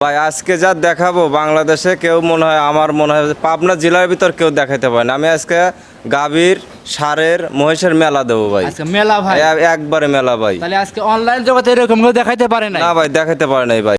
ভাই আজকে যা দেখাবো বাংলাদেশে কেউ মনে হয় আমার মনে হয় পাবনা জেলার ভিতর কেউ দেখাইতে পারে না। আমি আজকে গাভীর সারের মহিষের মেলা দেবো ভাই। আজকে মেলা ভাই। একবারে মেলা ভাই। তাহলে আজকে অনলাইন জগতে এরকম কেউ দেখাইতে পারে না না ভাই দেখাইতে পারে নাই ভাই।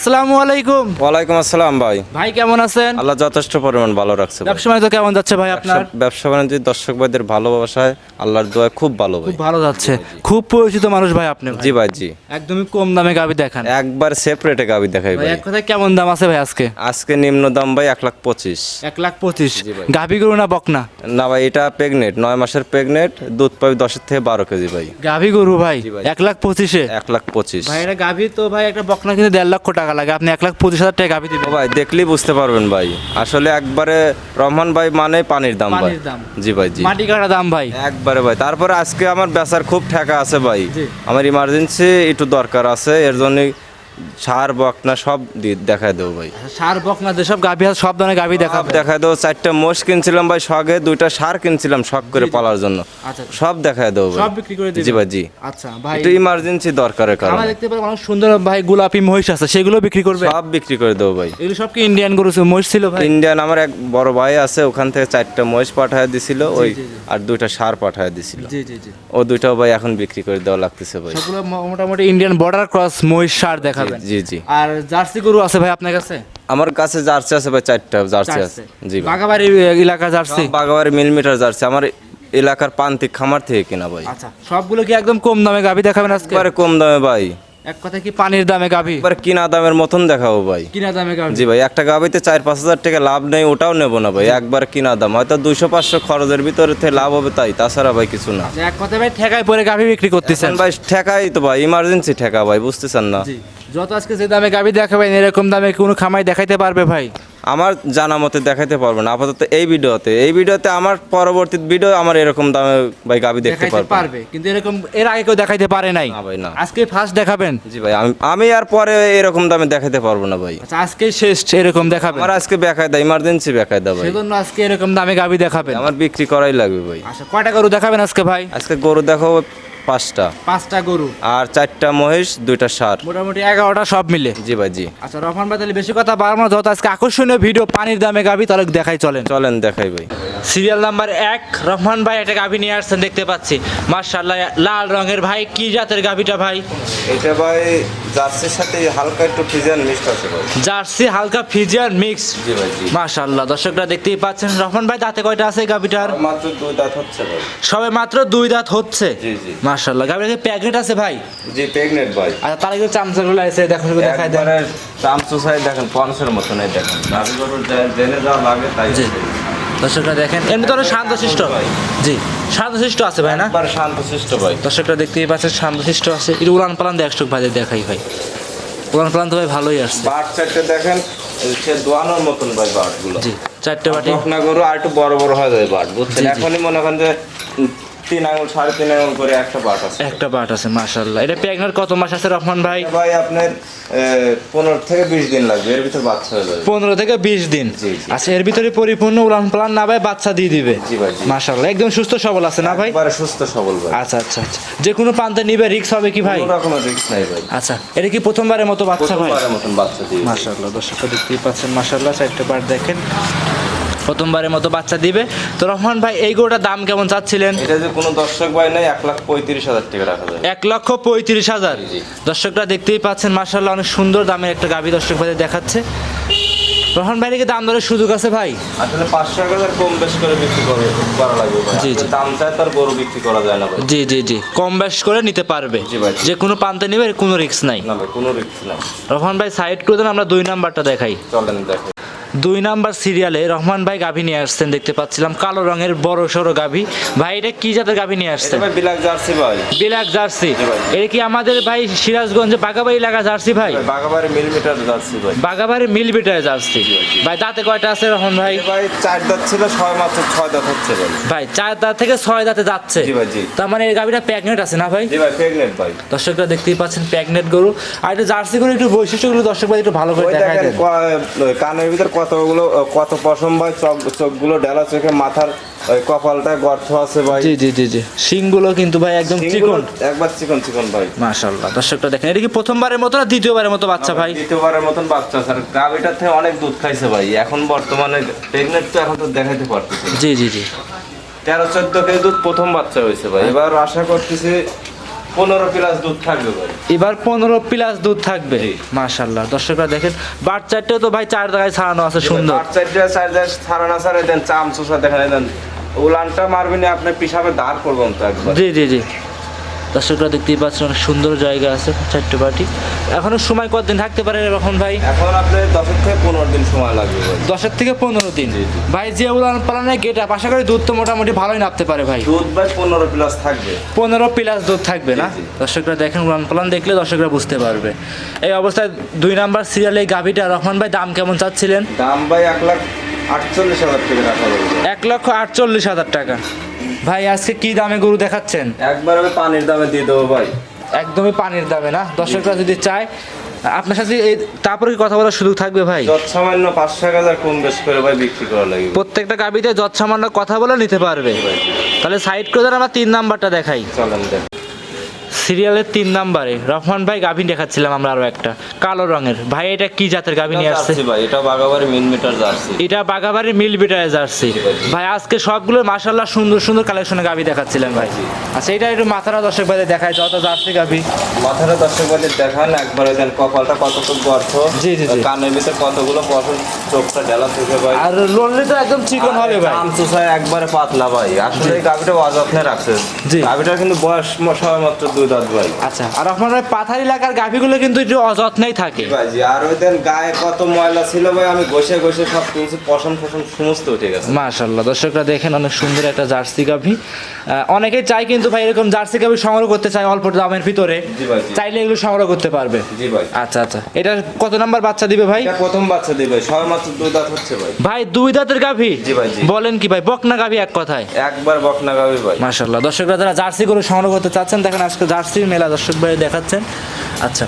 আসসালামু আলাইকুম। ওয়ালাইকুম আসসালাম ভাই। ভাই কেমন আছেন? আল্লাহ যথেষ্ট পরিমাণ ভালো রাখছে। ব্যবসা বাণিজ্য কেমন যাচ্ছে ভাই আপনার? ব্যবসা- বাণিজ্য দর্শক ভাইদের ভালোবাসায় আল্লাহর দোয়া খুব ভালো ভাই। ভালো যাচ্ছে। খুব পরিচিত মানুষ ভাই আপনি জি ভাই জি। একদমই কম দামে গাবি দেখান। একবার সেপারেটে গাভী দেখাই ভাই এক কথায় কেমন দাম আছে ভাই আজকে? আজকে নিম্ন দাম ভাই এক লাখ পঁচিশ। এক লাখ পঁচিশ। গাভি গরু না বকনা? না ভাই এটা প্রেগনেন্ট নয় মাসের প্রেগনেন্ট দুধ পাবে দশের থেকে বারো কেজি ভাই। গাভি গরু ভাই ভাই। এক লাখ পঁচিশে? এক লাখ পঁচিশ। ভাই এটা গাভি তো ভাই একটা বকনা কিন্তু দেড় লক্ষ টাকা লাগে আপনি এক লাখ পঁচিশ হাজার টাকা গাভি দিবেন। ভাই দেখলেই বুঝতে পারবেন ভাই। আসলে একবারে রহমান ভাই মানে পানির দাম ভাই। পানির দাম। জি ভাই জি। মাটি কাটা দাম ভাই। একবারে ভাই। তারপরে আজকে আমার বেচার খুব ঠেকা আছে ভাই। আমার ইমার্জেন্সি একটু দরকার আছে এর জন্য সার বকনা সব দেখায় দেবো ভাই। সার বকনা যেসব গাভি আছে সব ধরনের গাভি সব দেখাবে। দেখায় দেবো। চারটা মোষ কিনছিলাম ভাই শখে দুইটা সার কিনছিলাম শখ করে পালার জন্য। আচ্ছা সব দেখায় দেবো সব বিক্রি করে? জি ভাই জি। আচ্ছা ভাই। একটু ইমার্জেন্সি দরকারের আমরা দেখতে পাই অনেক সুন্দর ভাই গোলাপি মহিষ আছে সেগুলো বিক্রি করবে। সব বিক্রি করে দেবো ভাই। এগুলো সব কি ইন্ডিয়ান গরু ছিল, মহিষ ছিল ভাই? ইন্ডিয়ান আমার এক বড় ভাই আছে ওখান থেকে চারটা মহিষ পাঠায় দিছিল ওই। আর দুইটা সার পাঠায় দিছিল। জি জি জি। ও দুইটাও ভাই এখন বিক্রি করে দেওয়া লাগতেছে ভাই। সবগুলো মোটামুটি ইন্ডিয়ান বর্ডার ক্রস মহিষ সার জি জি। আর জার্সি গরু আছে ভাই আপনার কাছে? আমার কাছে জার্সি আছে ভাই চারটা জার্সি আছে। জি বাগাবাড়ি এলাকা জার্সি? বাগাবাড়ি মিলিমিটার জার্সি। আমার এলাকার খামার থেকে কিনা ভাই। আচ্ছা সবগুলো কি একদম কম দামে গাভি দেখাবেন আজকে? একবারে কম দামে ভাই। এক কথা কি পানির দামে গাভি? একবারে কিনা দামের মতন দেখাবো ভাই। কিনা দামে গাভি। জি ভাই একটা গাবিতে চার পাঁচ হাজার টাকা লাভ নেই ওটাও নেব না ভাই। একবার কিনা দাম। হয়তো দুইশো পাঁচশো খরচের ভিতরে থেকে লাভ হবে তাই তাছাড়া ভাই কিছু না। আচ্ছা, এক কথা ভাই ঠেকায় পরে গাভি বিক্রি করতেছেন। ভাই ঠেকাই তো ভাই ইমার্জেন্সি ঠেকা ভাই বুঝতেছেন না। জি। যত আজকে যে দামে গাভি দেখাবেন এরকম দামে কোনো খামাই দেখাইতে পারবে ভাই? আমার জানা মতে দেখাইতে পারব না। আপাতত এই ভিডিওতে এই ভিডিওতে আমার পরবর্তী ভিডিও আমার এরকম দামে ভাই গাবি দেখতে পারবে কিন্তু এরকম এর আগে কেউ দেখাইতে পারে নাই। ভাই না। আজকে ফার্স্ট দেখাবেন? জি ভাই আমি আমি আর পরে এরকম দামে দেখাইতে পারব না ভাই। আচ্ছা আজকে শেষ এরকম দেখাবেন। আমার আজকে বেকায় দেয় ইমার্জেন্সি বেকায় দেয় ভাই। সেজন্য আজকে এরকম দামে গাভি দেখাবেন। আমার বিক্রি করাই লাগবে ভাই। আচ্ছা কয়টা গরু দেখাবেন আজকে ভাই? আজকে গরু দেখো পাঁচটা। পাঁচটা গরু। আর চারটা মহিষ দুইটা সার। মোটামুটি এগারোটা সব মিলে। জি ভাই জি। আচ্ছা রহমান ভাই তাহলে বেশি কথা বাড়ানো যত আজকে আকর্ষণীয় ভিডিও পানির দামে গাবি তাহলে দেখাই চলেন। চলেন দেখাই ভাই। সিরিয়াল নাম্বার এক রহমান ভাই একটা গাভি নিয়ে আসছেন দেখতে পাচ্ছি। মার্শাল্লাহ লাল রঙের ভাই কি জাতের গাভিটা ভাই? এটা ভাই জার্সির সাথে হালকা একটু ফিজান মিক্স আছে ভাই। জার্সি হালকা ফিজিয়ান মিক্স। জি ভাই জি। মার্শাল্লাহ দর্শকরা দেখতেই পাচ্ছেন রহমান ভাই দাঁতে কয়টা আছে গাভিটার? মাত্র দুই দাঁত হচ্ছে ভাই। সবে মাত্র দুই দাঁত হচ্ছে? জি, জি। মার্শাল্লাহ গাভিটা প্যাকেট আছে ভাই? জি প্রেগনেন্ট ভাই। আচ্ছা তার আগে চামচাগুলো আছে দেখো একটু দেখাই দেন। একবারে চামচু সাই দেখেন পঞ্চের মতন দেখেন। গাভী গরুর জেনে যা লাগে তাই জি। দর্শকরা দেখেন এমনি তো অনেক শান্তশিষ্ট। জি। শান্তশিষ্ট আছে ভাই না? একবার শান্ত শিষ্ট ভাই। দর্শকরা দেখতেই পাচ্ছেন শান্তশিষ্ট আছে। এটা উলান পালান দেখ একশো ভাই দেখাই ভাই। উলান পালান তো ভাই ভালোই আসছে। বাট চারটে দেখেন সে দোয়ানোর মতন ভাই বাটগুলো। জি চারটে বাটি। বকনা গরু আর একটু বড় বড় হয়ে যায় বাট বুঝছেন। এখনই মনে করেন যে তিন আঙুল সাড়ে তিন আঙুল করে একটা বাট আছে। একটা বাট আছে মাশাল্লাহ এটা প্রেগনেন্ট কত মাস আছে রহমান ভাই? ভাই আপনার পনেরো থেকে বিশ দিন লাগবে এর ভিতর বাচ্চা হয়ে যাবে। পনেরো থেকে বিশ দিন। আচ্ছা এর ভিতরে পরিপূর্ণ উলান পালান না ভাই বাচ্চা দিয়ে দিবে? জি ভাই, মাশাল্লাহ একদম সুস্থ সবল আছে না ভাই? একবারে সুস্থ সবল ভাই। আচ্ছা আচ্ছা আচ্ছা। যে কোনো প্রান্তে নিবে রিক্স হবে কি ভাই? কোনো রকমের রিস্ক নাই ভাই। আচ্ছা এটা কি প্রথমবারের মতো বাচ্চা ভাই? প্রথমবারের মতন বাচ্চা দিয়ে মাশাল্লাহ দর্শকরা দেখতেই পাচ্ছেন মাশাল্লাহ চারটে পার্ট দেখেন। প্রথমবারের মতো বাচ্চা দিবে। তো রহমান ভাই এই গরুটার দাম কেমন চাচ্ছিলেন? এটা যে কোনো দর্শক ভাই নাই এক লাখ পঁয়ত্রিশ হাজার টাকা রাখা যায়। এক লক্ষ পঁয়ত্রিশ হাজার। দর্শকরা দেখতেই পাচ্ছেন মার্শাল্লাহ অনেক সুন্দর দামের একটা গাভী দর্শক ভাই দেখাচ্ছে। রহমান ভাই কি দাম দরের সুযোগ আছে ভাই? আসলে পাঁচশো হাজার কম বেশ করে বিক্রি করে করা লাগবে জি, জি। দাম তার গরু বিক্রি করা যায় না জি জি জি। কম বেশ করে নিতে পারবে। জি ভাই। যে কোনো প্রান্তে নিবে কোনো রিস্ক নাই। না কোনো রিস্ক নাই। রহমান ভাই সাইড করে দেন আমরা দুই নাম্বারটা দেখাই। চলেন দেখো। দুই নাম্বার সিরিয়ালে রহমান ভাই গাভী নিয়ে আসছেন দেখতে পাচ্ছিলাম। কালো রঙের বড় সড়ো গাভী। ভাই এটা কি জাতের গাভী নিয়ে আসছেন? ভাই বিলাক জার্সি ভাই। জার্সি। এটা কি আমাদের ভাই সিরাজগঞ্জে বাগাবাড়ি লাগা জার্সি ভাই? বাগাবাড়ি মিলিমিটার জার্সি ভাই। বাগাবাড়ি মিল বিটার জার্সি। ভাই দাঁতে কয়টা আছে রহমান ভাই? ভাই চার দাঁত ছিল ছয় মাত্র ছয় দাঁত হচ্ছে ভাই। ভাই চার দাঁত থেকে ছয় দাঁতে যাচ্ছে। জি ভাই, জি। তার মানে এই গাভীটা প্যাগনেট আছে না ভাই? জি ভাই প্রেগনেন্ট ভাই। দর্শকরা দেখতেই পাচ্ছেন প্যাগনেট গরু। আর এটা জার্সি গরু একটু বৈশিষ্ট্যগুলো দর্শক ভাই একটু ভালো করে দেন। কানের ভিতর কতগুলো কত পশম ভাই? চোখ চোখগুলো ডেলা চোখে মাথার ওই কপালটা গর্ত আছে ভাই। জি জি জি জি। শিংগুলো কিন্তু ভাই একদম চিকন। একবার চিকন চিকন ভাই। মাশাল্লাহ দর্শকটা দেখেন এটা কি প্রথমবারের মতো না দ্বিতীয়বারের মতো বাচ্চা ভাই? দ্বিতীয়বারের মতন বাচ্চা স্যার গাভিটার থেকে অনেক দুধ খাইছে ভাই। এখন বর্তমানে প্রেগনেন্ট তো এখন তো দেখাইতে পারতেছে জি জি জি। তেরো চোদ্দ কেজি দুধ প্রথম বাচ্চা হয়েছে ভাই। এবার আশা করতেছি পনেরো প্লাস দুধ থাকবে ভাই। এবার পনেরো প্লাস দুধ থাকবে। মাশাল্লাহ দর্শকরা দেখেন বাট চারটেও তো ভাই চার জায়গায় ছাড়ানো আছে সুন্দর। আট চারটা চার দেশ ছাড়ানা ছাড়ে দেন চাম চোষা দেন। উলানটা মারবেন আপনি পিসাবে দাঁড় তো একবার। জি জি জি। দর্শকরা দেখতেই পাচ্ছেন অনেক সুন্দর জায়গা আছে চারটে বাটি। এখনও সময় কতদিন থাকতে পারে এখন ভাই? এখন আপনার দশের থেকে পনেরো দিন সময় লাগবে। দশের থেকে পনেরো দিন। ভাই যে উলান পালানের গেট আপ আশা করি দুধ তো মোটামুটি ভালোই নাপতে পারে ভাই। দুধ ভাই পনেরো প্লাস থাকবে। পনেরো প্লাস দুধ থাকবে না। দর্শকরা দেখেন উলান পালান দেখলে দর্শকরা বুঝতে পারবে। এই অবস্থায় দুই নাম্বার সিরিয়ালে এই গাভিটা রহমান ভাই দাম কেমন চাচ্ছিলেন? দাম ভাই এক লাখ আটচল্লিশ হাজার টাকা রাখা এক লক্ষ আটচল্লিশ হাজার টাকা। ভাই আজকে কি দামে গরু দেখাচ্ছেন? একবার পানির দামে দিয়ে দেবো ভাই। একদমই পানির দামে না? দর্শকরা যদি চায় আপনার সাথে এই তারপরে কি কথা বলার সুযোগ থাকবে ভাই? যত সামান্য পাঁচশো এক হাজার কম বেশ করে ভাই বিক্রি করা লাগবে প্রত্যেকটা গাবিতে যত সামান্য কথা বলে নিতে পারবে। তাহলে সাইড করে দেন আমরা তিন নাম্বারটা দেখাই। চলেন দেখ। সিরিয়ালের তিন নাম্বারে। রহমান ভাই গাভিন দেখাচ্ছিলাম আমরা আরও একটা। কালো রঙের। ভাই এটা কি জাতের গাভী নিয়ে আসছে? ভাই এটা বাগাবাড়ি মিন মিটার জার্সি। এটা বাগাবাড়ির মিল বিটারে জার্সি। ভাই আজকে সবগুলো মাশাল্লাহ সুন্দর সুন্দর কালেকশনের গাভী দেখাচ্ছিলেন ভাই। আচ্ছা এটা একটু মাথাটা দর্শক ভাই দেখায় যত জার্সি গাভী। মাথাটা দর্শক বাজে দেখান একবারে দেন কপালটা কতটুকু গর্ত। জি, জি, জি। কানের ভিতরে কতগুলো পশম চোখটা ডেলা থেকে ভাই। আর লোনলি তো একদম চিকন হবে ভাই। কান চুষায় একবারে পাতলা ভাই। আসলে এই গাভিটা অযত্নে রাখছে। জি। গাভিটার কিন্তু বয়স ম- সবে ভাই। আচ্ছা আর পাথার এলাকার গাভীগুলো কিন্তু একটু অযত্নেই থাকে। ভাই জি আর ওই দেন গায়ে কত ময়লা ছিল ভাই আমি ঘষে ঘষে সব তুলছি পশম ফসম সমস্ত উঠে গেছে। মাশাল্লাহ দর্শকরা দেখেন অনেক সুন্দর একটা জার্সি গাভী। অনেকেই চাই কিন্তু ভাই এরকম জার্সি গাভী সংগ্রহ করতে চায় অল্প দামের ভিতরে। চাইলে এগুলো সংগ্রহ করতে পারবে। জি ভাই। আচ্ছা আচ্ছা এটা কত নাম্বার বাচ্চা দিবে ভাই? এটা প্রথম বাচ্চা দিবে সবে দুই দাঁত হচ্ছে ভাই। ভাই দুই দাঁতের গাভী? জি ভাই, জি। বলেন কি ভাই বকনা গাভী এক কথায়? একবার বকনা গাভি ভাই। দর্শকরা যারা জার্সি সংগ্রহ করতে চাচ্ছেন দেখেন আজকে জার্সির মেলা দর্শক ভাই দেখাচ্ছেন। আচ্ছা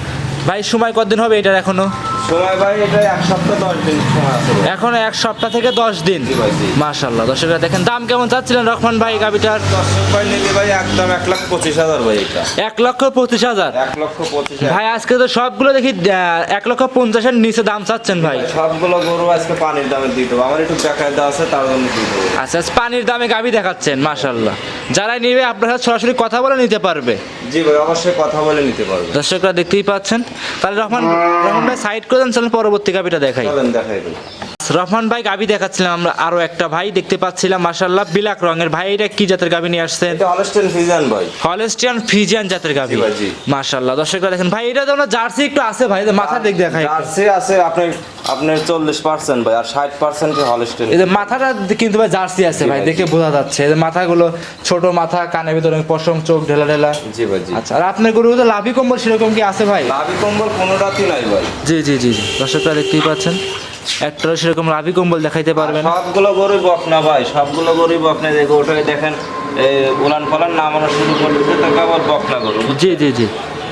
ভাই সময় কতদিন হবে এটার এখনও? সময় ভাই এটা এক সপ্তাহ দশ দিন সময় আছে এখনও এক সপ্তাহ থেকে দশ দিন। মাশাল্লাহ দর্শকরা দেখেন দাম কেমন চাচ্ছিলেন রহমান ভাই গাভীটার দর্শক ভাই নিলে ভাই একদম এক লাখ পঁচিশ হাজার ভাই এটা। এক লক্ষ পঁচিশ হাজার? এক লক্ষ পঁচিশ ভাই আজকে তো সবগুলো দেখি এক লক্ষ পঞ্চাশের নিচে দাম চাচ্ছেন ভাই। সবগুলো গরু আজকে পানির দামে দিয়ে দেবো। আমার একটু দেওয়া আছে তার জন্য দিয়ে দেবো। আচ্ছা পানির দামে গাবি দেখাচ্ছেন মাশাল্লাহ যারা নিবে আপনার সাথে সরাসরি কথা বলে নিতে পারবে। জি ভাই অবশ্যই কথা বলে নিতে পারবে। দর্শকরা দেখতেই পাচ্ছেন। তাহলে রহমান রহমান ভাই সাইড করে দেন চলেন পরবর্তী কাপিটা দেখাই। দেখাই রহমান ভাই গাভী দেখাচ্ছিলাম আমরা আরও একটা ভাই দেখতে পাচ্ছিলাম মাশাল্লাহ বিলাক রঙের ভাই এটা কি জাতের গাভী নিয়ে আসছেন? এটা অনস্টেন ফিজান ভাই। হলেস্টিয়ান ফিজিয়ান জাতের ভাই, জি। দর্শকরা দেখেন ভাই এটা তো জার্সি একটু আছে ভাই মাথা দিক দেখাই। জার্সি আছে আপনার আপনার চল্লিশ পার্সেন্ট ভাই আর ষাট পার্সেন্ট হলস্টেন এই যে মাথাটা কিন্তু ভাই জার্সি আছে ভাই দেখে বোঝা যাচ্ছে এই মাথাগুলো ছোট মাথা কানের ভিতরে পশম চোখ ঢেলা ঢেলা। জি ভাই জি। আচ্ছা আর আপনার গরু তো লাভি কম্বল সেরকম কি আছে ভাই? লাভি কম্বল কোনোটাতেই নাই ভাই। জি জি জি জি দর্শকরা দেখতেই পাচ্ছেন। একটাও সেরকম রাবি কম্বল দেখাইতে পারবেন সবগুলো গরুই বকনা ভাই সবগুলো গরুই বকনা দেখো ওটাকে দেখেন উলান পালান নামানো শুরু করতেছে তো কেবল বকনা গরু জি জি জি।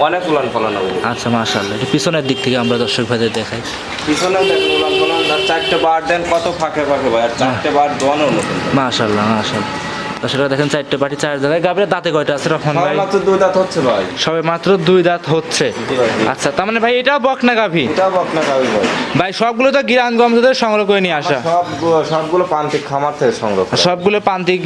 অনেক উলান পালান হবে আচ্ছা মাশাল্লাহ এটা পিছনের দিক থেকে আমরা দর্শক ভাইদের দেখাই। পিছনে দেখেন উলান পালান আর চারটে বার দেন কত ফাঁকে ফাঁকে ভাই আর চারটে বার দোয়ানো নতুন মাশাল্লাহ মাশাল্লাহ দর্শকরা দেখেন চারটে পাটি চার জায়গায় গাভীর দাঁতে কয়টা আছে রহমান ভাই? মাত্র দুই দাঁত হচ্ছে ভাই। সবে মাত্র দুই দাঁত হচ্ছে। আচ্ছা তার মানে ভাই এটাও বকনা গাভী? এটা বকনা গাবি ভাই। ভাই সবগুলো তো গিরানগঞ্জ থেকে সংগ্রহ করে নিয়ে আসা। সব সবগুলো প্রান্তিক খামার থেকে সংগ্রহ। সবগুলো প্রান্তিক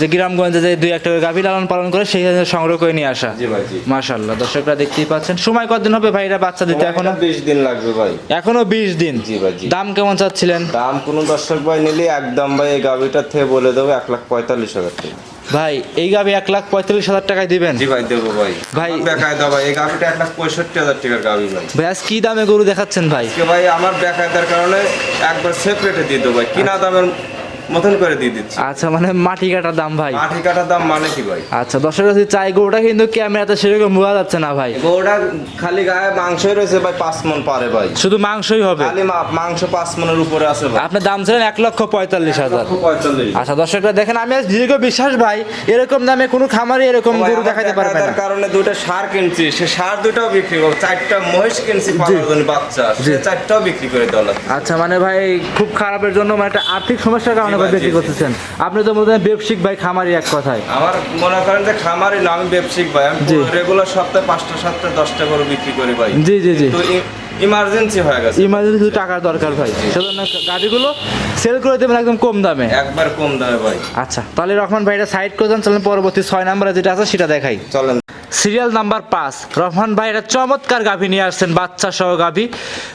যে গ্রামগঞ্জে যে দুই একটা গাভী লালন পালন করে সেই সংগ্রহ করে নিয়ে আসা। জি ভাই জি। মাশাল্লাহ দর্শকরা দেখতেই পাচ্ছেন। সময় কতদিন হবে ভাই এটা বাচ্চা দিতে এখনও? বিশ দিন লাগবে ভাই। এখনও বিশ দিন? জি ভাই, জি। দাম কেমন চাচ্ছিলেন? দাম কোনো দর্শক ভাই নিলে একদম ভাই এই গাভিটার থেকে বলে দেবো এক লাখ পঁয়তাল্লিশ হাজার। ভাই এই গাবি এক লাখ পঁয়তাল্লিশ হাজার টাকায় দিবেন? জি ভাই দেবো ভাই। ভাই- বেকায়দা ভাই এই এক লাখ পঁয়ষট্টি হাজার টাকার গাভি ভাই। ভাই আজ কি দামে গরু দেখাচ্ছেন ভাই? ভাই আমার বেকায়দার কারণে একবার সেপারেটে দিয়ে দেবো ভাই। কিনা দামের মতন করে দিয়ে দিচ্ছি। আচ্ছা মানে মাটি কাটার দাম ভাই। আঠি কাটার দাম মানে কি ভাই? আচ্ছা দর্শক যদি চাই গরুটা কিন্তু ক্যামেরাতে সেরকম বোঝা যাচ্ছে না ভাই। গৌড়া খালি গায়ে মাংসই রয়েছে ভাই পাঁচ মন পারে ভাই। শুধু মাংসই হবে? খালি মাংস পাঁচ মনের উপরে আছে ভাই। আপনার দাম ছিলেন এক লক্ষ পঁয়তাল্লিশ হাজার। আচ্ছা দর্শকরা দেখেন আমি আজ দীর্ঘ বিশ্বাস ভাই এরকম দামে কোনো খামারে এরকম গরু দেখাতে পারবে না। কারণে দুটো সার কিনছি সে সার দুটাও বিক্রি করব চারটা মহিষ কিনছি পালার জন্য বাচ্চা সে চারটাও বিক্রি করে দেওয়া আচ্ছা মানে ভাই খুব খারাপের জন্য মানে একটা আর্থিক সমস্যার কারণে ভাই, বিক্রি। করতেছেন। আপনি তো মধ্যে ব্যবসায়িক ভাই খামারি এক কথায়। আমার মনে করেন যে খামারি না আমি ব্যবসায়িক ভাই। আমি রেগুলার সপ্তাহে পাঁচটা সপ্তাহে দশটা করে বিক্রি করি ভাই। জি জি জি। তো ইমার্জেন্সি হয়ে গেছে। ইমার্জেন্সি কিছু টাকার দরকার ভাই। সেজন্য গাড়িগুলো সেল করে দেবেন একদম কম দামে। একবার কম দামে ভাই। আচ্ছা তাহলে রহমান ভাই এটা সাইড করে দেন চলেন পরবর্তী ছয় নাম্বারে যেটা আছে সেটা দেখাই। চলেন। সিরিয়াল নাম্বার পাঁচ। রহমান ভাই এটা চমৎকার গাভী নিয়ে আসছেন বাচ্চা সহ গাভী।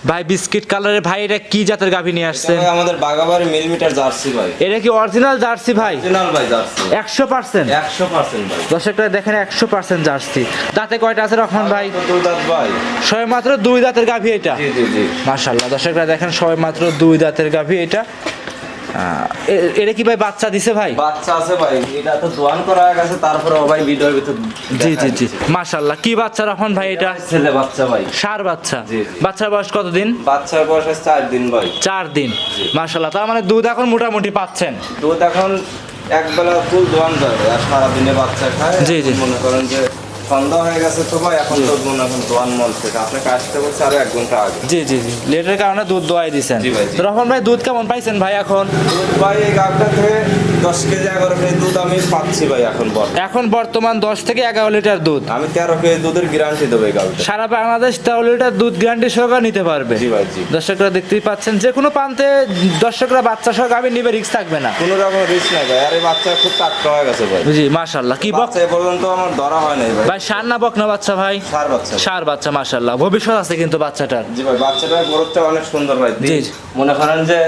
ভাই বিস্কিট কালারের ভাই এটা কি জাতের গাভী নিয়ে আসছেন? আমাদের বাগাবাড়ি মিলিমিটার জার্সি ভাই। এটা কি অরিজিনাল জার্সি ভাই? অরিজিনাল ভাই জার্সি। একশো পার্সেন্ট? একশো পার্সেন্ট ভাই। দর্শকরা দেখেন একশো পার্সেন্ট জার্সি। দাঁতে কয়টা আছে রহমান ভাই? দুই দাঁত ভাই। সবে মাত্র দুই দাঁতের গাভী এটা। জি জি জি। মাশাল্লাহ দর্শকরা দেখেন সবে মাত্র দুই দাঁতের গাভী এটা। এটা কি ভাই বাচ্চা দিছে ভাই? বাচ্চা আছে ভাই এটা তো দোয়ান করা গেছে তারপরে ভাই ভিডিওর ভিতর জি জি জি মাশাল্লাহ কি বাচ্চা রহমান ভাই এটা? ছেলে বাচ্চা ভাই। সার বাচ্চা। জি। বাচ্চার বয়স কতদিন? বাচ্চার বয়স চার দিন ভাই। চার দিন। মাশাল্লাহ তার মানে দুধ এখন মোটামুটি পাচ্ছেন? দুধ এখন এক বেলা ফুল দোয়ান যাবে আর সারাদিনে বাচ্চা খায়। জি, জি। মনে করেন যে সন্ধ্যা হয়ে গেছে তো ভাই এখন তো এখন দোয়ান মল থেকে। আপনি কাজটা করছে আরও এক ঘণ্টা আগে। জি জি জি। লেটের কারণে দুধ দোয়াই জি ভাই, তো রহমান ভাই দুধ কেমন পাইছেন ভাই এখন? দুধ ভাই এই গাছটা থেকে দশ কেজি এগারো কেজি দুধ আমি পাচ্ছি ভাই এখন বল এখন বর্তমান দশ থেকে এগারো লিটার দুধ। আমি তেরো কেজি দুধের গ্যারান্টি দেবো এই সারা বাংলাদেশ তেরো লিটার দুধ গ্যারান্টি সহকারে নিতে পারবে। জি ভাই জি। দর্শকরা দেখতেই পাচ্ছেন যে কোনো প্রান্তে দর্শকরা বাচ্চা সহ গাভী নিবে রিক্স থাকবে না। কোনো রকম রিস্ক নাই ভাই। আরে বাচ্চা খুব টাটকা হয়ে গেছে ভাই। জি মাশাল্লাহ কি বাচ্চা পর্যন্ত আমার ধরা হয় নাই ভাই ভাই সার না বক না বাচ্চা ভাই? সার বাচ্চা। সার বাচ্চা মাশাআল্লাহ। ভবিষ্যৎ আছে কিন্তু বাচ্চাটার। জি ভাই বাচ্চাটার গ্রোথটা অনেক সুন্দর ভাই জি। মনে করেন যে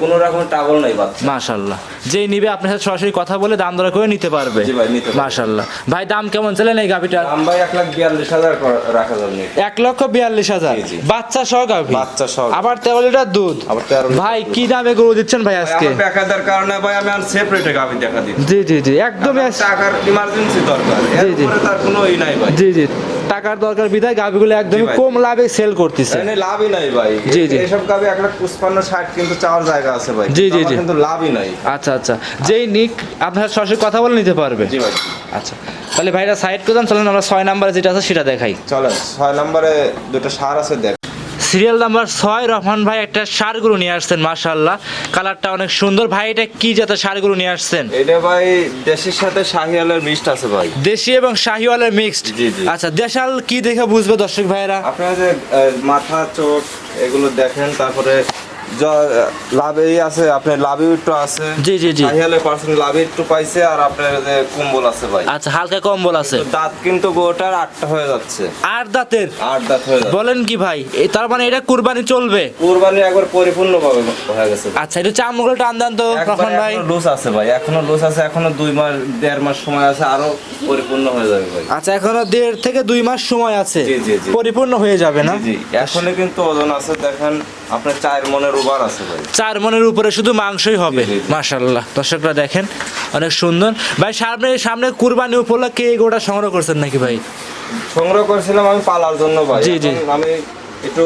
কোনো রকম টাবল নাই বাচ্চা। মাশাল্লাহ। যেই নিবে আপনার সাথে সরাসরি কথা বলে দাম দর করে নিতে পারবে। জি ভাই, নিতে। মাশাল্লাহ। ভাই দাম কেমন চলেন এই গাভিটার? দাম ভাই এক লাখ বিয়াল্লিশ হাজার করে রাখা যাবে নি। এক লক্ষ বিয়াল্লিশ হাজার। জি, জি। বাচ্চা সহ গাভি? বাচ্চা সহ। আবার তেরো লিটার দুধ? আবার তেরো লিটার ভাই কি দামে গরু দিচ্ছেন ভাই আজকে? আমার বেকারদের কারণে ভাই আমি আর সেপারেটে গাভি দেখা দিই জি জি জি। একদমই টাকার ইমার্জেন্সি দরকার। জি, জি। তার কোনো ই নাই ভাই। জি জি। টাকার দরকার বিধায় গাভিগুলো একদমই কম লাভে সেল করতেছে। মানে লাভই নাই ভাই। জি, জি। এসব গাভি একটা লাখ পঁচপান্ন ষাট কিন্তু চাওয়ার জায়গা আছে ভাই। জি, জি, জি। কিন্তু লাভই নাই। আচ্ছা আচ্ছা। যেই নিক আপনার সরাসরি কথা বলে নিতে পারবে। জি ভাই। আচ্ছা। তাহলে ভাইরা সাইড করে দেন চলেন আমরা ছয় নাম্বারে যেটা আছে সেটা দেখাই। চলেন ছয় নম্বরে দুটো সার আছে দেখ। সিরিয়াল নাম্বার ছয় রহমান ভাই একটা সারগুলো নিয়ে আসছেন মাশাল্লাহ কালারটা অনেক সুন্দর। ভাই এটা কি জাতের সারগুলো নিয়ে আসছেন? এটা ভাই দেশের সাথে শাহিওয়ালের মিক্সড আছে ভাই। দেশি এবং শাহিওয়ালের মিক্সড। আচ্ছা দেশাল কি দেখে বুঝবে দর্শক ভাইরা আপনারা যে মাথা চোখ এগুলো দেখেন তারপরে লাভেই আছে আপনার লাভি একটু আছে। জি, জি, জি। শাহিয়ালের পার্সেন্ট লাভি একটু পাইছে আর আপনার যে কুম্বল আছে ভাই। আচ্ছা হালকা কম্বল আছে। দাঁত কিন্তু গোটার আটটা হয়ে যাচ্ছে। আট দাঁতের? আট দাঁত হয়ে যাচ্ছে। বলেন কি ভাই তার মানে এটা কুরবানি চলবে? কুরবানি একবার পরিপূর্ণ ভাবে হয়ে গেছে আচ্ছা এটা চামড়গুলো টান দেন তো রহমান ভাই। লুজ আছে ভাই এখনও লুজ আছে এখনও দুই মাস দেড় মাস সময় আছে আরও পরিপূর্ণ হয়ে যাবে ভাই। আচ্ছা এখনও দেড় থেকে দুই মাস সময় আছে। জি, জি, জি। পরিপূর্ণ হয়ে যাবে না? জি। এখনও কিন্তু ওজন আছে দেখেন আপনার চার মনের উপর আছে ভাই। চার মনের উপরে শুধু মাংসই হবে। মাশাল্লাহ দর্শকরা দেখেন অনেক সুন্দর। ভাই সামনে সামনে কুরবানি উপলক্ষে এই গোটা সংগ্রহ করছেন নাকি ভাই? সংগ্রহ করেছিলাম আমি পালার জন্য ভাই। জি, জি। আমি একটু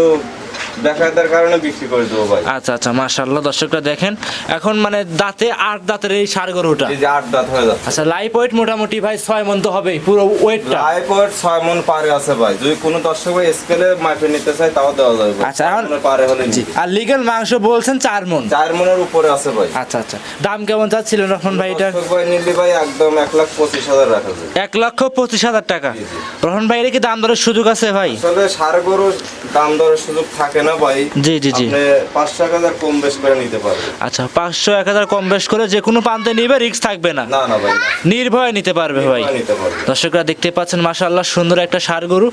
দেখাদার কারণে বিক্রি করে দেবো ভাই। আচ্ছা আচ্ছা মাশাল্লাহ দর্শকরা দেখেন। এখন মানে দাঁতে আট দাঁতের এই সার গরুটা। এই যে আট দাঁত হয়ে যাচ্ছে। আচ্ছা লাইফ ওয়েট মোটামুটি ভাই ছয় মন তো হবেই পুরো ওয়েটটা লাইফ ওয়েট ছয় মন পারে আছে ভাই। যদি কোনো দর্শক ভাই স্কেলে মাপে নিতে চায় তাও দেওয়া যাবে ভাই। আচ্ছা, এখন- পারে হলে জি আর লিগেল মাংস বলছেন চার মন। চার মনের উপরে আছে ভাই। আচ্ছা আচ্ছা দাম কেমন চাচ্ছিলেন রহমান ভাই দর্শক ভাই নিলে ভাই একদম এক লাখ পঁচিশ হাজার রাখা যায় এক লক্ষ পঁচিশ হাজার টাকা। রহমান ভাই এটা কি দাম দরের সুযোগ আছে ভাই? আসলে সার দাম দরের সুযোগ থাকে না ভাই জি জি জি। পাঁচশো এক হাজার কম বেশ করে নিতে পারবে আচ্ছা পাঁচশো এক হাজার কম বেশ করে যে কোনো প্রান্তে নিবে রিস্ক থাকবে না। না না ভাই নির্ভয়ে নিতে পারবে ভাই। দর্শকরা দেখতে পাচ্ছেন মাশাআল্লাহ সুন্দর একটা সার গরু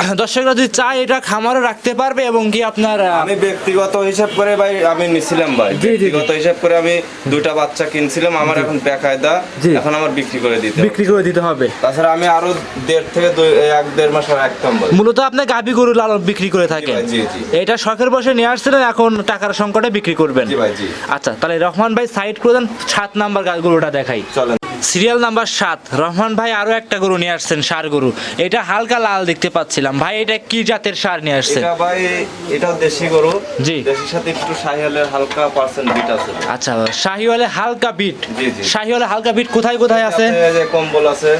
দর্শকরা যদি চায় এটা খামারে রাখতে পারবে এবং কি আপনার আমি ব্যক্তিগত হিসাব করে ভাই আমি নিছিলাম ভাই। ব্যক্তিগত হিসাব করে আমি দুটা বাচ্চা কিনছিলাম আমার এখন বেকায়দা। এখন আমার বিক্রি করে দিতে হবে। বিক্রি করে দিতে হবে। তাছাড়া আমি আরও দেড় থেকে এক দেড় মাস একদম ভাই। মূলত আপনি গাভী গরু লালন বিক্রি করে থাকেন। জি, জি। এটা শখের বসে নিয়ে আসছিলেন এখন টাকার সংকটে বিক্রি করবেন। জি ভাই জি। আচ্ছা তাহলে রহমান ভাই সাইড করে দেন সাত নাম্বার গরুটা দেখাই। চলেন। সিরিয়াল নাম্বার সাত। রহমান ভাই আরও একটা গরু নিয়ে আসছেন সার গরু। এটা হালকা লাল দেখতে পাচ্ছিলাম। ভাই এটা কি জাতের সার নিয়ে আসছেন? এটা ভাই এটাও দেশি গরু। জি। দেশির সাথে একটু শাহিয়ালের হালকা পার্সেন্ট বিট আছে। আচ্ছা শাহিওয়ালে হালকা বিট জি, জি। শাহিওয়ালে হালকা বিট কোথায় কোথায় আছে? কম্বল আছে।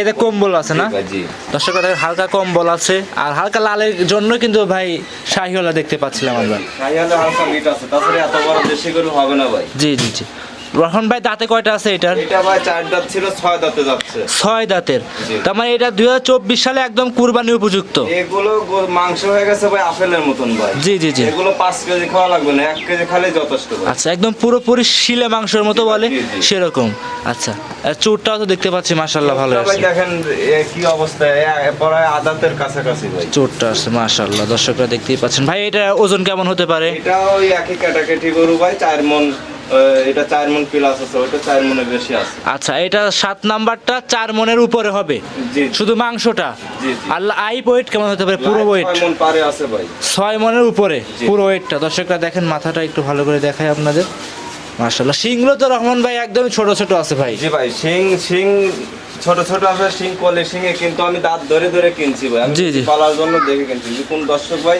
এতে কম্বল আছে না? জি দর্শক হালকা কম্বল আছে। আর হালকা লালের জন্য কিন্তু ভাই শাহিওয়ালা দেখতে পাচ্ছিলাম আমরা। শাহিয়ালের হালকা বিট আছে। তাছাড়া এত বড় দেশি গরু হবে না ভাই। জি জি জি। রহমান ভাই দাঁতে কয়টা আছে এটার? এটা ভাই চার দাঁত ছিল ছয় দাঁতে যাচ্ছে। ছয় দাঁতের। তার মানে এটা দুই সালে একদম কুরবানি উপযুক্ত। এগুলো মাংস হয়ে গেছে ভাই আপেলের মতন ভাই। জি জি জি। এগুলো পাঁচ কেজি খাওয়া লাগবে না এক কেজি খালে যথেষ্ট আচ্ছা একদম পুরোপুরি শিলে মাংসের মতো বলে। সেরকম। আচ্ছা আর চুরটাও তো দেখতে পাচ্ছি মাশাল্লাহ ভালো ভাই আছে। দেখেন কি অবস্থা এ প্রায় আদাতের কাছাকাছি ভাই। চোরটা আছে মাশাল্লাহ দর্শকরা দেখতেই পাচ্ছেন। ভাই এটা ওজন কেমন হতে পারে? এটা ওই একই ক্যাটাকেটি গরু ভাই চার মন এটা চার মন প্লাস আছে ওইটা চার মনের বেশি আছে। আচ্ছা এটা সাত নাম্বারটা চার মনের উপরে হবে? জি শুধু মাংসটা? জি, জি। আর আই ওয়েট কেমন হতে পারে? পুরো ওয়েট মন পারে আছে ভাই। ছয় মনের উপরে পুরো ওয়েটটা দর্শকরা দেখেন মাথাটা একটু ভালো করে দেখায় আপনাদের। মাশাল্লাহ শিংগুলো তো রহমান ভাই একদমই ছোট ছোট আছে ভাই। জি ভাই শিং শিং ছোট ছোট আছে শিং কলে শিঙে কিন্তু আমি দাঁত ধরে ধরে কিনছি ভাই। আমি। পালার জন্য দেখে কিনছি। কোন দর্শক ভাই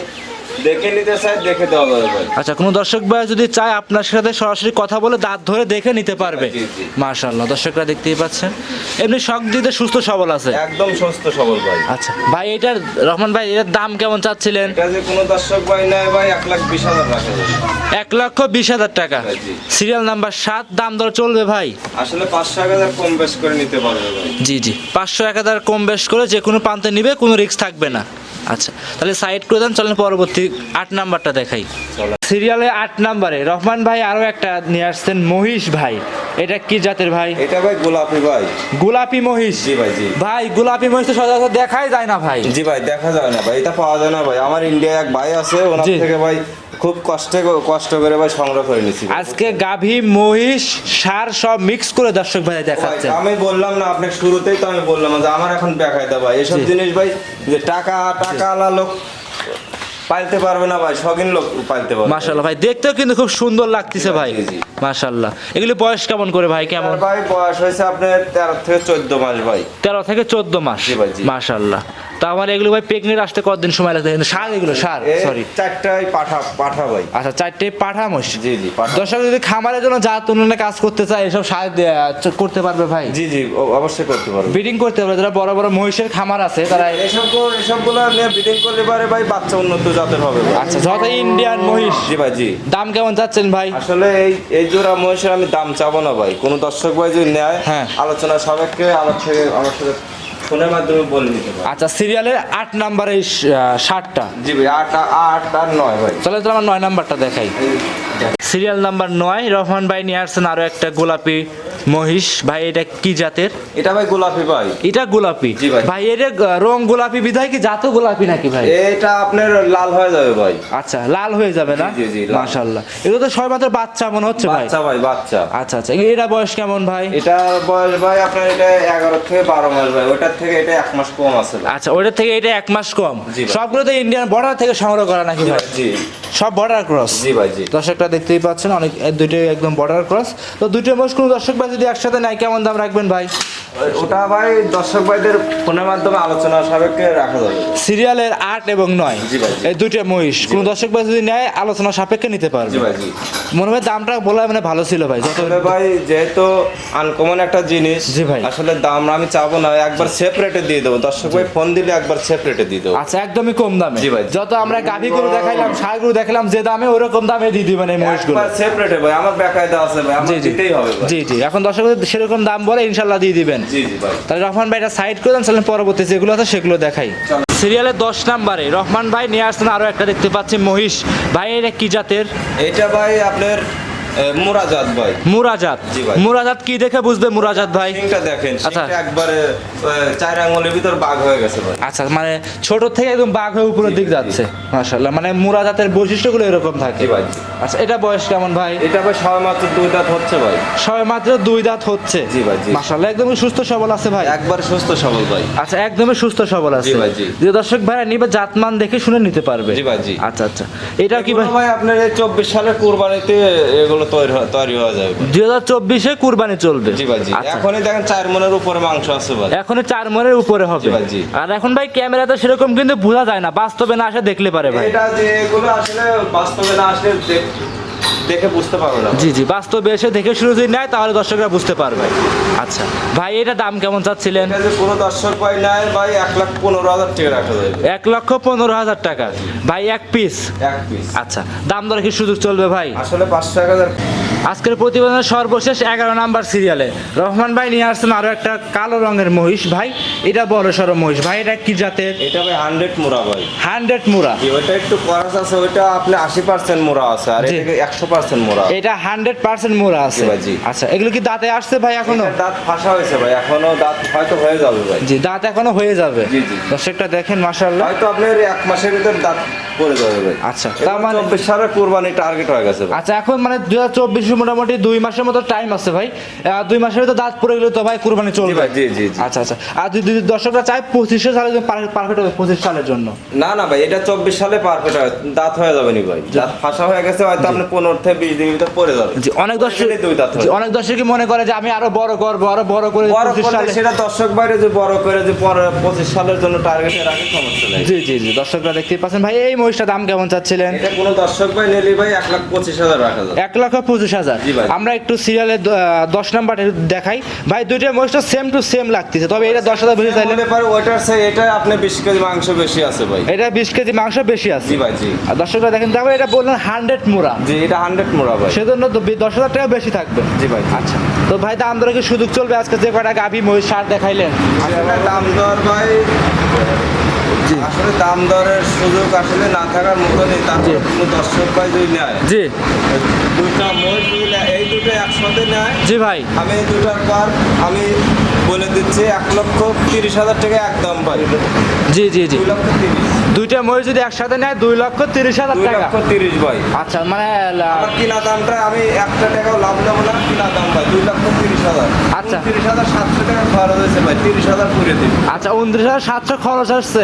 দেখে নিতে চাই দেখে দেওয়া যাবে আচ্ছা কোনো দর্শক ভাই যদি চায় আপনার সাথে সরাসরি কথা বলে দাঁত ধরে দেখে নিতে পারবে। জি। দর্শকরা দেখতেই পাচ্ছেন। এমনি শখ দিতে সুস্থ সবল আছে? একদম সুস্থ সবল ভাই। আচ্ছা ভাই এটার রহমান ভাই এটার দাম কেমন চাচ্ছিলেন? এটা যে কোনো দর্শক ভাই নেয় ভাই এক লাখ বিশ হাজার এক লক্ষ বিশ হাজার টাকা। সিরিয়াল নাম্বার সাত দাম দর চলবে ভাই? আসলে পাঁচশো এক হাজার কম বেশ করে নিতে পারবে ভাই। জি জি। পাঁচশো এক হাজার কম বেশ করে যে কোনো প্রান্তে নিবে কোনো রিস্ক থাকবে না। আচ্ছা তাহলে সাইড করে দেন চলেন পরবর্তী আট নাম্বারটা দেখাই। সিরিয়ালে আট নাম্বারে। রহমান ভাই আরও একটা নিয়ে আসছেন মহিষ ভাই। এটা কি জাতের ভাই? এটা ভাই গোলাপি ভাই। গোলাপি মহিষ। জি ভাই জি। ভাই গোলাপি মহিষ তো সচরাচর দেখাই যায় না ভাই। জি ভাই দেখা যায় না ভাই এটা পাওয়া যায় না ভাই। আমার ইন্ডিয়া এক ভাই আছে ওনার থেকে ভাই খুব কষ্টে কষ্ট করে ভাই সংগ্রহ করে নিছি। আজকে গাভী মহিষ সার সব মিক্স করে দর্শক ভাই দেখাচ্ছে আমি বললাম না আপনি শুরুতেই তো আমি বললাম যে আমার এখন বেকায়দা ভাই। এসব জিনিস ভাই যে টাকা টাকা লোক পাইতে পারবে না ভাই শখিন লোক পাইতে পারবে। মাশাল্লাহ ভাই দেখতেও কিন্তু খুব সুন্দর লাগতেছে ভাই। মাশাআল্লাহ। এগুলি বয়স কেমন করে ভাই কেমন? ভাই বয়স হয়েছে আপনার তেরো থেকে চোদ্দ মাস ভাই। তেরো থেকে চোদ্দ মাস। মাশাল্লাহ তা আমার এগুলো ভাই প্রেগনেন্ট আসতে কতদিন সময় কিন্তু সার এগুলো সার সরি চারটাই পাঠা পাঠা ভাই। আচ্ছা চারটে পাঠা মোষ জি জি দর্শক যদি খামারের জন্য জাত উন্নয়নে কাজ করতে চায় এসব সার করতে পারবে ভাই? জি জি অবশ্যই করতে পারবে। ব্রিডিং করতে পারবে যারা বড় বড় মহিষের খামার আছে তারা এসব এসবগুলো নিয়ে বিডিং করলে পারে ভাই বাচ্চা উন্নত জাতের হবে আচ্ছা যত ইন্ডিয়ান মহিষ। জি ভাই জি। দাম কেমন চাচ্ছেন ভাই? আসলে এই এই জোড়া মহিষের আমি দাম চাবো না ভাই। কোনো দর্শক ভাই যদি নেয় হ্যাঁ। আলোচনা সাবেককে আমার থেকে আমার সাথে ফোনের মাধ্যমে বলে নিতে পারে। আচ্ছা সিরিয়ালের আট নাম্বারে ষাটটা। জি ভাই আট আট আর নয় ভাই। চলে তো আমার নয় নাম্বারটা দেখাই। সিরিয়াল নাম্বার নয় রহমান ভাই নিয়ে আসছেন আরও একটা গোলাপি মহিষ ভাই এটা কি জাতের? এটা ভাই গোলাপি ভাই। এটা গোলাপি? জি ভাই। এর রং গোলাপি বিধায় কি জাতও গোলাপি নাকি ভাই? এটা আপনার লাল হয়ে যাবে ভাই। আচ্ছা লাল হয়ে যাবে না। মাশাল্লাহ এগুলো তো সবাই মাত্র বাচ্চা মনে হচ্ছে ভাই। বাচ্চা ভাই বাচ্চা। আচ্ছা আচ্ছা। এটা বয়স কেমন ভাই? এটা বয়স ভাই আপনার এটা এগারো থেকে বারো মাস ভাই। ওটার থেকে এটা এক মাস কম আছে আচ্ছা ওটার থেকে এটা এক মাস কম। সবগুলো তো ইন্ডিয়ান বর্ডার থেকে সংগ্রহ করা নাকি ভাই? জি। সব বর্ডার ক্রস জি ভাই জি। দর্শকটা দেখতেই পাচ্ছেন অনেক দুইটাই একদম বর্ডার ক্রস তো দুইটা মোষ কোনো দর্শক ভাই যদি একসাথে নেয় কেমন দাম রাখবেন ভাই? ওটা ভাই দর্শক ভাইদের ফোনের মাধ্যমে আলোচনা সাবেককে রাখা যাবে। সিরিয়ালের আট এবং নয়। এই দুইটা মহিষ। কোনো দর্শক ভাই যদি নেয় আলোচনা সাপেক্ষে নিতে পারবে। ভাই মনে হয় দামটা বলা মানে ভালো ছিল ভাই যত ভাই যেহেতু আনকমন একটা জিনিস জি ভাই। আসলে দাম আমি চাবো না একবার সেফ রেটে দিয়ে দেবো। দর্শক ভাই ফোন দিলে একবার সেফ রেটে দিয়ে দেবো। আচ্ছা একদমই কম দামে। জি ভাই। যত আমরা গাভি গরু দেখাইলাম ষাড় গরু দেখালাম যে দামে ওরকম দামে দিয়ে দিবেন এই মহিষগুলো। সেফ রেটে ভাই আমার বেকায়দা আছে ভাই আমার দিতেই হবে জি জি। এখন দর্শক সেরকম দাম বলে ইনশাল্লাহ দিয়ে দিবেন। জি জি ভাই। তাহলে রহমান ভাই এটা সাইড করে দেন তাহলে পরবর্তী যেগুলো আছে সেগুলো দেখাই। সিরিয়ালের দশ নাম্বারে রহমান ভাই নিয়ে আসছেন আরও একটা দেখতে পাচ্ছি মহিষ। ভাই এটা কি জাতের? এটা ভাই আপনার মুরাজাত ভাই। মুরাজাত। জি ভাই। মুরাজাত কি দেখে বুঝবে মুরাজাত ভাই? সিংটা দেখেন আচ্ছা। একবারে চার আঙ্গুলের ভিতর বাঘ হয়ে গেছে ভাই। আচ্ছা মানে ছোট থেকে একদম বাঘ হয়ে উপরের দিক যাচ্ছে। মাশাআল্লাহ মানে মুরাজাতের বৈশিষ্ট্যগুলো এরকম থাকে। ভাই। আচ্ছা এটা বয়স কেমন ভাই? এটা ভাই সবাই মাত্র দুই দাঁত হচ্ছে ভাই। সবে মাত্র দুই দাঁত হচ্ছে। জি ভাই, জি। মাশাআল্লাহ একদমই সুস্থ সবল আছে ভাই। একবার সুস্থ সবল ভাই। আচ্ছা একদমই সুস্থ সবল আছে। জি ভাই, জি। দর্শক ভাইরা নিবে জাতমান দেখে শুনে নিতে পারবে। জি ভাই, জি। আচ্ছা আচ্ছা। এটা কি ভাই? ভাই আপনার এই চব্বিশ সালের কুরবানিতে এগুলো তৈরি হয়- তৈরি হয়ে যাবে। দুই হাজার চব্বিশে কুরবানি চলবে। জি ভাই জি। আচ্ছা। এখনই দেখেন চার মনের উপরে মাংস আছে ভাই। এখন চার মনের উপরে হবে। জি। আর এখন ভাই ক্যামেরাতে সেরকম কিন্তু বোঝা যায় না বাস্তবে না আসে দেখলে পারে ভাই। এটা যে এগুলো আসলে বাস্তবে না আসলে দেখ- বুঝতে পারবে না। জি জি বাস্তবে এসে দেখে শুরু যদি নেয় তাহলে দর্শকরা বুঝতে পারবে। আচ্ছা ভাই এটা দাম কেমন চাচ্ছিলেন? কোনো দর্শক ভাই নেয় ভাই এক লাখ পনেরো হাজার টাকা রাখা যাবে এক লক্ষ পনেরো হাজার টাকা। ভাই এক পিস এক পিস আচ্ছা দাম দর কি সুযোগ চলবে ভাই? আসলে পাঁচশো এক হাজার। আজকের প্রতিবেদনের সর্বশেষ এগারো নাম্বার সিরিয়ালে। রহমান ভাই নিয়ে আসছেন আরও একটা কালো রঙের মহিষ ভাই। এটা বড় সড়ো মহিষ ভাই এটা কি জাতের? এটা ভাই হান্ড্রেড মোড়া ভাই। হান্ড্রেড মুরা। ওইটা একটু করাস আছে ওইটা আপনি আশি পার্সেন্ট মোড়া আছে আর। একশো পার্সেন্ট মোড়া এটা হান্ড্রেড পার্সেন্ট মুরা আছে। জি। আচ্ছা এগুলো কি দাঁতে আসছে ভাই এখনও? দাঁত ফাঁসা হয়েছে ভাই এখনও দাঁত হয়তো হয়ে যাবে ভাই। জি দাঁত এখনও হয়ে যাবে। জি, জি। দর্শকটা দেখেন মাশাআল্লাহ। হয়তো আপনার এক মাসের ভিতর দাঁত পড়ে যাবে। আচ্ছা, তার তার মানে মানে- চব্বিশ সালের কোরবানি টার্গেট হয়ে গেছে আচ্ছা এখন মানে দুই হাজার চব্বিশে মোটামুটি দুই মাসের মতো টাইম আছে ভাই। দুই মাসের ভিতরে দাঁত পড়ে গেলে তো ভাই কুরবানি চলবে। ভাই জি জি জি। আচ্ছা আচ্ছা। আর যদি যদি দর্শকরা চায় পঁচিশে সালে পারফেক্ট হবে পঁচিশ সালের জন্য। না না ভাই এটা চব্বিশ সালে পারফেক্ট হয়। দাঁত হয়ে যাবে নি ভাই। দাঁত ফাঁসা হয়ে গেছে হয়তো আপনি পনেরো থেকে বিশ দিনের ভিতর পড়ে যাবে জি অনেক দর্শক দুই দাঁত অনেক দর্শকই মনে করে যে আমি আরও বড় করব আরও বড় করে সেটা দর্শক বাইরে যে বড় করে যে পঁচিশ সালের জন্য টার্গেটে রাখে সমস্যা নেই। জি জি জি দর্শকরা দেখতেই পাচ্ছেন। ভাই এই মহিষটা দাম কেমন চাচ্ছিলেন? এটা কোনো দর্শক ভাই নিলে ভাই এক লাখ পঁচিশ হাজার রাখা যাবে। এক লক্ষ পঁচিশ হাজার। জি ভাই। আমরা একটু সিরিয়ালে দশ নাম্বার দেখাই। ভাই দুইটা মহিষটা সেম টু সেম লাগতেছে তবে এটা দশ হাজার বেশি চাইলে ব্যাপারে ওইটার সে এটা আপনি বিশ কেজি মাংস বেশি আছে ভাই। এটা বিশ কেজি মাংস বেশি আছে। জি ভাই জি। আর দর্শকরা দেখেন তারপরে এটা বললেন হান্ড্রেড মুরা জি এটা হান্ড্রেড মোড়া ভাই। সেজন্য দশ হাজার টাকা বেশি থাকবে। জি ভাই আচ্ছা তো ভাই দাম দরে কি সুযোগ চলবে? আজকে যে কটা গাভি মহিষ সার দেখাইলেন। আসলে দাম দর ভাই আসলে দাম দরের সুযোগ আসলে না থাকার মতো নেই তারপরে কোনো দর্শক ভাই যদি নেয়। জি। দুইটা নেয়, এই দুটো একসাথে নেয় জি ভাই। আমি দুটার পর আমি বলে দিচ্ছি এক লক্ষ তিরিশ হাজার টাকা একদম ভাই জি জি জি। লক্ষ তিরিশ। দুইটা মহিষ যদি একসাথে নেয় দুই লক্ষ তিরিশ হাজার টাকা। লক্ষ তিরিশ ভাই। আচ্ছা মানে কিনা দামটা আমি একটা টাকাও লাভ নেব না কিনা দাম ভাই দুই লক্ষ তিরিশ হাজার। আচ্ছা। তিরিশ হাজার সাতশো টাকা খরচ হয়েছে ভাই তিরিশ হাজার পুরে দিন আচ্ছা উনত্রিশ হাজার সাতশো খরচ আসছে।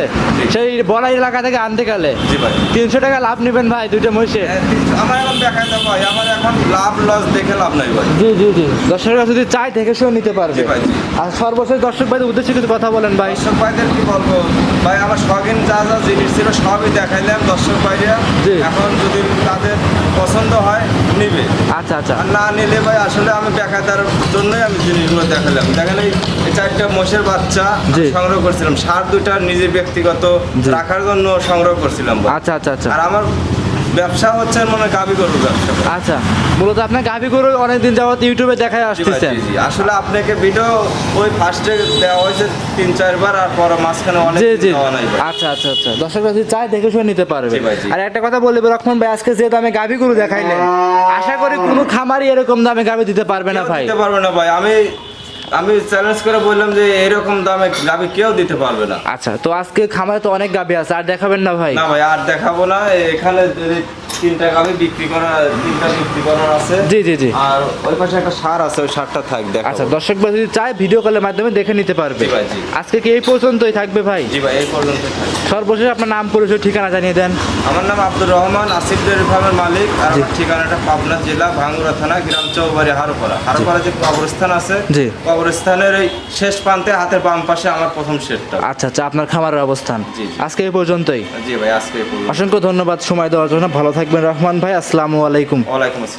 সেই বড়াই এলাকা থেকে আনতে গেলে। জি ভাই। তিনশো টাকা লাভ নেবেন ভাই দুইটা মহিষে। হ্যাঁ, আমার এখন দেখাই দেখাইতে ভাই আমার এখন লাভ লস দেখে লাভ নাই ভাই। জি জি জি। দর্শকরা যদি চাই দেখে শুনে নিতে পারবে। জি। আর সর্বশেষ দর্শক ভাইদের উদ্দেশ্যে কিছু কথা বলেন ভাই। দর্শক ভাইদের কি বলব? ভাই আমার শখিন যা যা জিনিস ছিল সবই দেখাইলাম দর্শক ভাইরা। এখন যদি তাদের পছন্দ হয় নিবে। আচ্ছা আচ্ছা। না নিলে ভাই আসলে আমি বেকাতার জন্যই আমি জিনিসগুলো দেখালাম। দেখেন এই চারটা মোষের বাচ্চা সংগ্রহ করছিলাম। সার দুটা নিজের ব্যক্তিগত রাখার জন্য সংগ্রহ করছিলাম। আচ্ছা আচ্ছা আচ্ছা। আর আমার ব্যবসা হচ্ছে মানে গাবি গরুর ব্যবসা। আচ্ছা মূলত আপনার গাভি গরু অনেকদিন যাবত ইউটিউবে দেখায় জি। আসলে আপনাকে ভিডিও ওই ফার্স্টে দেওয়া হয়েছে তিন চারবার আর পরে মাঝখানে অনেক জি জি। দেওয়া নাই আচ্ছা আচ্ছা আচ্ছা। দর্শকরা যদি চায় দেখে শুনে নিতে পারবে। আর একটা কথা বলব রকমান ভাই আজকে যে দামে গাভি গরু দেখাইলেন আশা করি কোনো খামারই এরকম দামে গাভি দিতে পারবে না ভাই। দিতে পারবে না ভাই। আমি আমি চ্যালেঞ্জ করে বললাম যে এরকম দামে গাবি কেউ দিতে পারবে না। আচ্ছা তো আজকে খামারে তো অনেক গাবি আছে আর দেখাবেন না ভাই? না ভাই আর দেখাবো না এখানে যদি তিনটা গাবি বিক্রি করা তিনটা বিক্রি করার আছে। জি জি জি। আর ওই পাশে একটা সার আছে ওই সারটা থাক দেখাবো। আচ্ছা দর্শক ভাই যদি চায় ভিডিও কলের মাধ্যমে দেখে নিতে পারবে। জি ভাই, জি। আজকে কি এই পর্যন্তই থাকবে ভাই? জি ভাই এই পর্যন্ত থাক সর্বশেষ আপনার নাম পরিচয় ঠিকানা জানিয়ে দেন। আমার নাম আব্দুর রহমান আসিফ ডেয়ারি ফার্মের মালিক। আর আমার ঠিকানাটা পাবনা জেলা ভাঙ্গুরা থানা গ্রাম চৌবাড়ি হারোপাড়া। হারোপাড়া যে কবরস্থান আছে জি। কবরস্থানের এই শেষ প্রান্তে হাতের বাম পাশে আমার প্রথম শেডটা। আচ্ছা আচ্ছা আপনার খামারের অবস্থান। আজকে এই পর্যন্তই। জি ভাই আজকে এই পর্যন্ত। অসংখ্য ধন্যবাদ সময় দেওয়ার জন্য। ভালো থাকবেন রহমান ভাই আসসালামু আলাইকুম। ওয়ালাইকুম আসসালাম।